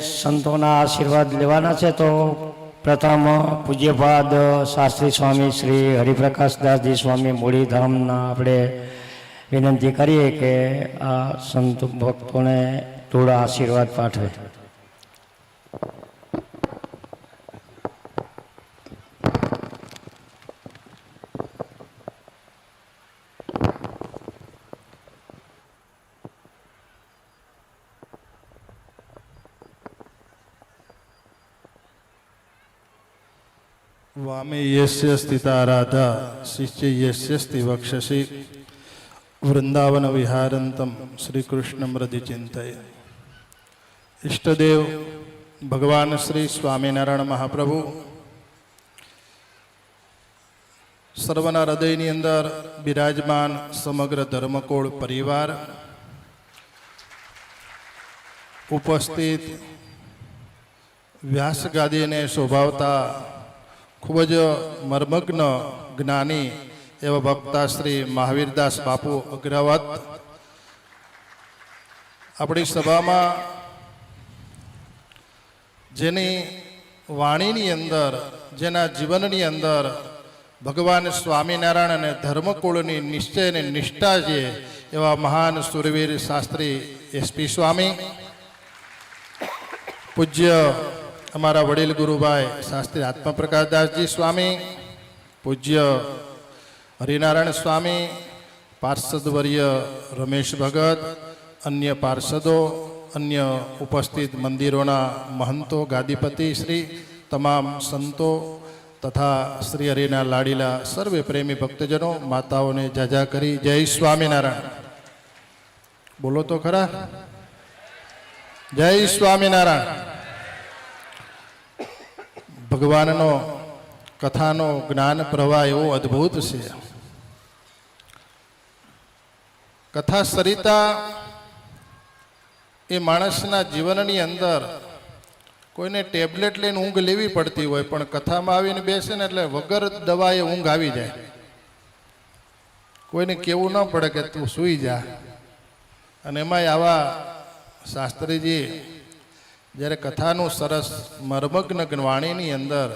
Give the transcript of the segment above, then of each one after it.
સંતોના આશીર્વાદ લેવાના છે તો પ્રથમ પૂજ્યપાદ શાસ્ત્રી સ્વામી શ્રી હરિપ્રકાશદાસજી સ્વામી મૂળીધામના આપણે વિનંતી કરીએ કે આ સંત ભક્તોને થોડા આશીર્વાદ પાઠવે. વામે યસ્ય સ્થિતા રાધા શિષ્ય યસ્યસ્તિ વક્ષસી વૃંદાવન વિહારંતમ શ્રી કૃષ્ણ મૃદિ ચિંતય ઈષ્ટદેવ ભગવાન શ્રી સ્વામિનારાયણ મહાપ્રભુ સર્વના હૃદયની અંદર બિરાજમાન સમગ્ર ધર્મકોળ પરિવાર ઉપસ્થિત વ્યાસગાદીને શોભાવતા ખૂબ જ મર્મગ્ન જ્ઞાની એવા ભક્તા શ્રી મહાવીરદાસ બાપુ અગ્રવત. આપણી સભામાં જેની વાણીની અંદર, જેના જીવનની અંદર ભગવાન સ્વામિનારાયણ અને ધર્મકુળની નિશ્ચય અને નિષ્ઠા છે એવા મહાન સુરવીર શાસ્ત્રી એસપી સ્વામી. પૂજ્ય અમારા વડીલ ગુરુભાઈ શાસ્ત્રી આત્મપ્રકાશદાસજી સ્વામી, પૂજ્ય હરિનારાયણ સ્વામી, પાર્ષદવર્ય રમેશ ભગત, અન્ય પાર્ષદો, અન્ય ઉપસ્થિત મંદિરોના મહંતો, ગાદીપતિ, શ્રી તમામ સંતો તથા શ્રી હરિના લાડીલા સર્વે પ્રેમી ભક્તજનો, માતાઓને જાજા કરી જય સ્વામિનારાયણ. બોલો તો ખરા? જય સ્વામિનારાયણ. ભગવાનનો કથાનો જ્ઞાન પ્રવાહ એવો અદ્ભુત છે. કથા સરિતા એ માણસના જીવનની અંદર કોઈને ટેબ્લેટ લઈને ઊંઘ લેવી પડતી હોય, પણ કથામાં આવીને બેસે ને એટલે વગર દવાએ ઊંઘ આવી જાય. કોઈને કેવું ન પડે કે તું સૂઈ જા. અને એમાંય આવા શાસ્ત્રીજી જ્યારે કથાનું સરસ મર્મગ્ન વાણીની અંદર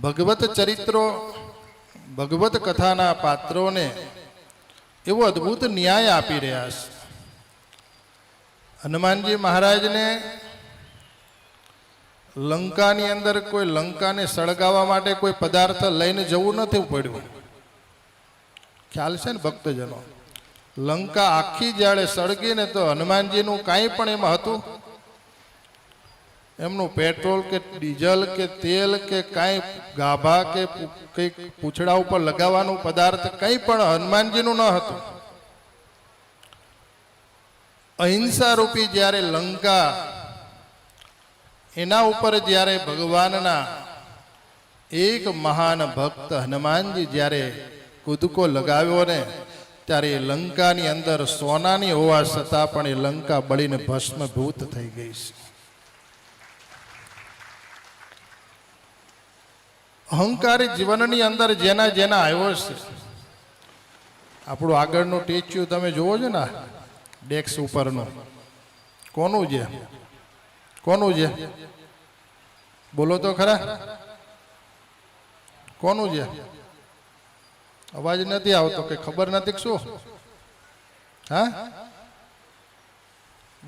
ભગવત ચરિત્રો, ભગવત કથાના પાત્રોને એવો અદ્ભુત ન્યાય આપી રહ્યા છે. હનુમાનજી મહારાજને લંકાની અંદર કોઈ લંકાને સળગાવવા માટે કોઈ પદાર્થ લઈને જવું નથી પડ્યું. ખ્યાલ છે ને ભક્તજનો? લંકા આખી જ્યારે સળગીને તો હનુમાનજીનું કાંઈ પણ એમાં હતું એમનું પેટ્રોલ કે ડીઝલ કે તેલ કે કાંઈ ગાભા કે કંઈક પૂંછડા ઉપર લગાવવાનું પદાર્થ કંઈ પણ હનુમાનજીનું ન હતું. અહિંસા રૂપી જ્યારે લંકા એના ઉપર જ્યારે ભગવાનના એક મહાન ભક્ત હનુમાનજી જ્યારે કૂદકો લગાવ્યો ને ત્યારે એ લંકાની અંદર સોનાની હોવા છતાં પણ એ લંકા બળીને ભસ્મભૂત થઈ ગઈ છે. અહંકારી જીવનની અંદર જેના જેના આવ્યો છે. આપણું આગળનું ટેચ્યુ તમે જોવો છો ને ડેક્સ ઉપરનું. કોનું છે? કોનું છે? બોલો તો ખરા. કોનું છે? અવાજ નથી આવતો કે ખબર નથી શું? હા?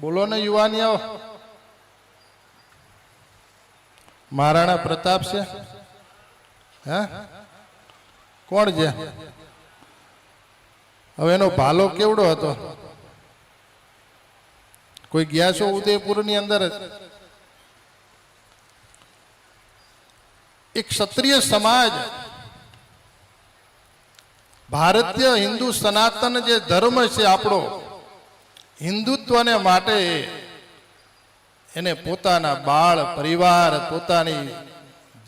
બોલો ને યુવાની આવો. મહારાણા પ્રતાપ છે. હે? કોણ છે? હવે એનો ભાલો કેવડો હતો? કોઈ ગયા છો ઉદયપુરની અંદર? એક ક્ષત્રિય સમાજ, ભારતીય હિન્દુ સનાતન જે ધર્મ છે આપણો, હિન્દુત્વને માટે એને પોતાના બાળ પરિવાર, પોતાની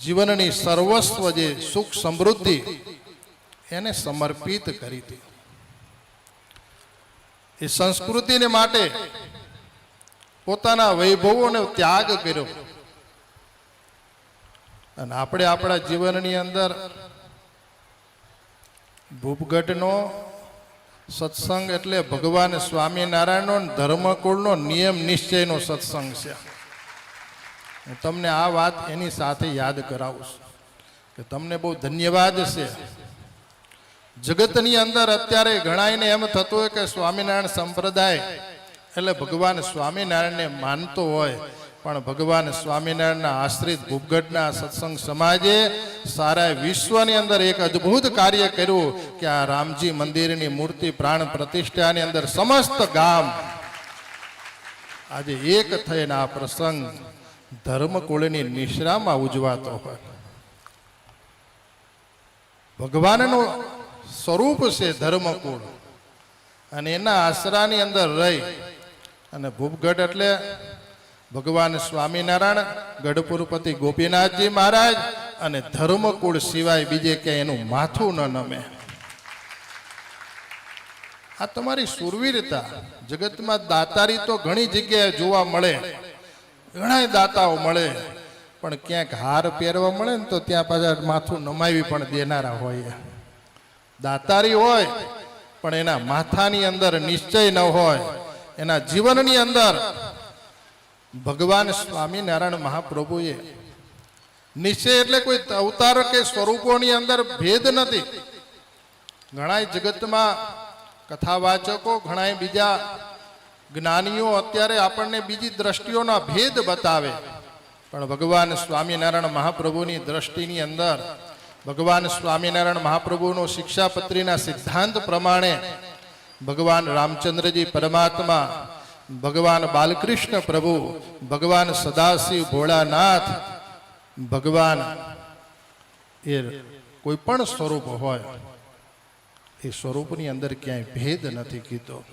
જીવનની સર્વસ્વ જે સુખ સમૃદ્ધિ એને સમર્પિત કરી હતી. એ સંસ્કૃતિને માટે પોતાના વૈભવોને ત્યાગ કર્યો. અને આપણે આપણા જીવનની અંદર ભૂપગઢનો સત્સંગ એટલે ભગવાન સ્વામિનારાયણનો ધર્મકુળનો નિયમ નિશ્ચયનો સત્સંગ છે. તમને આ વાત એની સાથે યાદ કરાવું છું કે તમને બહુ ધન્યવાદ છે. જગતની અંદર અત્યારે ઘણાઈને એમ થતું હોય કે સ્વામિનારાયણ સંપ્રદાય એટલે ભગવાન સ્વામિનારાયણને માનતો હોય, પણ ભગવાન સ્વામિનારાયણના આશ્રિત ભૂપગઢના સત્સંગ સમાજે સારા વિશ્વની અંદર એક અદ્ભુત કાર્ય કર્યું કે આ રામજી મંદિરની મૂર્તિ પ્રાણ પ્રતિષ્ઠાની અંદર સમસ્ત ગામ આજે એક થઈને આ પ્રસંગ ધર્મકુળની નિશ્રામાં ઉજવાતો હોય. ભગવાનનું સ્વરૂપ છે ધર્મકુળ. અને એના આશરાની અંદર રહી. અને ભૂપગઢ એટલે ભગવાન સ્વામિનારાયણ, ગઢપુરપતિ ગોપીનાથજી મહારાજ અને ધર્મકુળ સિવાય બીજે ક્યાંય એનું માથું ન નમે. આ તમારી સુરવીરતા. જગતમાં દાતારી તો ઘણી જગ્યાએ જોવા મળે. ઘણા દાતાઓ મળે, પણ ક્યાંક હાર પહેરવા મળે ને તો ત્યાં પાછા માથું નમાવી પણ દેનારા હોય. દાતારી હોય, પણ એના માથાની અંદર નિશ્ચય ન હોય. એના જીવનની અંદર ભગવાન સ્વામિનારાયણ મહાપ્રભુએ નિશ્ચય એટલે કોઈ અવતાર કે સ્વરૂપોની અંદર ભેદ નથી. ઘણા જગતમાં કથા વાચકો ઘણા બીજા જ્ઞાનીઓ અત્યારે આપણને બીજી દ્રષ્ટિઓના ભેદ બતાવે. પણ ભગવાન સ્વામિનારાયણ મહાપ્રભુની દ્રષ્ટિની અંદર ભગવાન સ્વામિનારાયણ મહાપ્રભુનો શિક્ષાપત્રીના સિદ્ધાંત પ્રમાણે ભગવાન રામચંદ્રજી પરમાત્મા, ભગવાન બાલકૃષ્ણ પ્રભુ, ભગવાન સદાશિવ ભોળાનાથ, ભગવાન એ કોઈ પણ સ્વરૂપ હોય, એ સ્વરૂપની અંદર ક્યાંય ભેદ નથી કીધો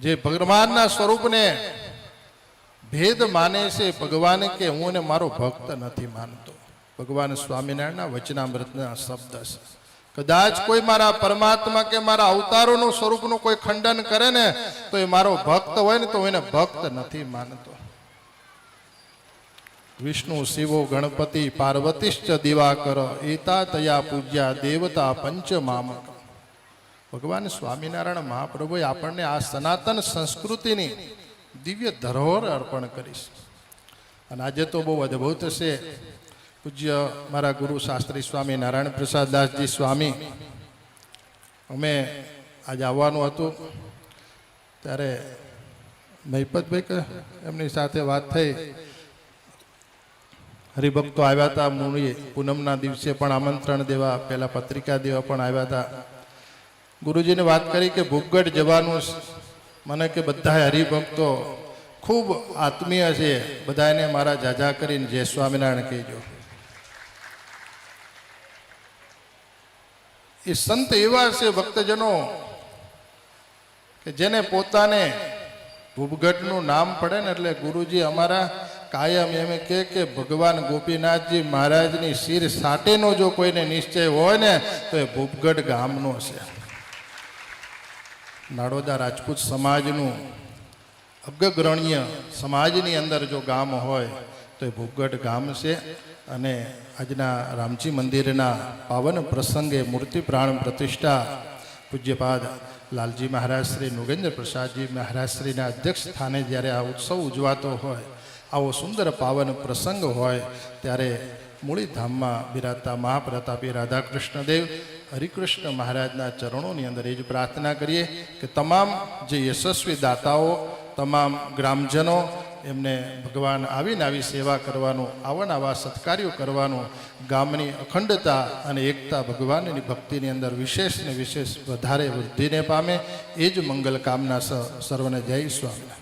જે ભગવાનના સ્વરૂપને ભેદ માને છે ભગવાન કે હું એને મારો ભક્ત નથી માનતો. ભગવાન સ્વામિનારાયણના વચનામૃતના શબ્દ છે. કદાચ કોઈ મારા પરમાત્મા કે મારા અવતારોનું સ્વરૂપનું કોઈ ખંડન કરે ને, તો એ મારો ભક્ત હોય ને તો એને ભક્ત નથી માનતો. વિષ્ણુ, શિવો, ગણપતિ, પાર્વતીશ્ચ, દિવાકર એતા તયા પૂજ્યા, દેવતા પંચમામક ભગવાન સ્વામિનારાયણ મહાપ્રભુએ આપણને આ સનાતન સંસ્કૃતિની દિવ્ય ધરોહર અર્પણ કરીશ. અને આજે તો બહુ અદ્ભુત છે. પૂજ્ય મારા ગુરુ શાસ્ત્રી સ્વામી નારાયણ પ્રસાદ દાસજી સ્વામી, અમે આજે આવવાનું હતું. ત્યારે મહિપતભાઈ એમની સાથે વાત થઈ. હરિભક્તો આવ્યા હતા મૂળીએ પૂનમના દિવસે પણ આમંત્રણ દેવા, પહેલા પત્રિકા દેવા પણ આવ્યા હતા. ગુરુજીને વાત કરી કે ભૂપગઢ જવાનું મને કે બધા હરિભક્તો ખૂબ આત્મીય છે બધાને મારા જાજા કરીને જય સ્વામિનારાયણ કહેજો. એ સંત એવા છે ભક્તજનો કે જેને પોતાને ભૂપગઢનું નામ પડે ને એટલે ગુરુજી અમારા કાયમ એમ કહે કે ભગવાન ગોપીનાથજી મહારાજની શિર સાટેનો જો કોઈને નિશ્ચય હોય ને, તો એ ભૂપગઢ ગામનો છે. નાડોદા રાજપૂત સમાજનું અગ્રગણ્ય સમાજની અંદર જો ગામ હોય તો એ ભૂપગઢ ગામ છે અને આજના રામજી મંદિરના પાવન પ્રસંગે મૂર્તિ પ્રાણ પ્રતિષ્ઠા પૂજ્યપાદ લાલજી મહારાજ શ્રી નુગેન્દ્ર પ્રસાદજી મહારાજ શ્રીના અધ્યક્ષ સ્થાને જ્યારે આ ઉત્સવ ઉજવાતો હોય, આવો સુંદર પાવન પ્રસંગ હોય, ત્યારે મૂળીધામમાં બિરાજતા મહાપ્રતાપી રાધાકૃષ્ણ દેવ હરિકૃષ્ણ મહારાજના ચરણોની અંદર એ જ પ્રાર્થના કરીએ કે તમામ જે યશસ્વી દાતાઓ, તમામ ગ્રામજનો, એમને ભગવાન આવીને આવી સેવા કરવાનું આવન આવા સત્કાર્યો કરવાનું, ગામની અખંડતા અને એકતા ભગવાનની ભક્તિની અંદર વિશેષ ને વિશેષ વધારે વૃદ્ધિને પામે, એ જ મંગલ કામના સર્વને જય સ્વામી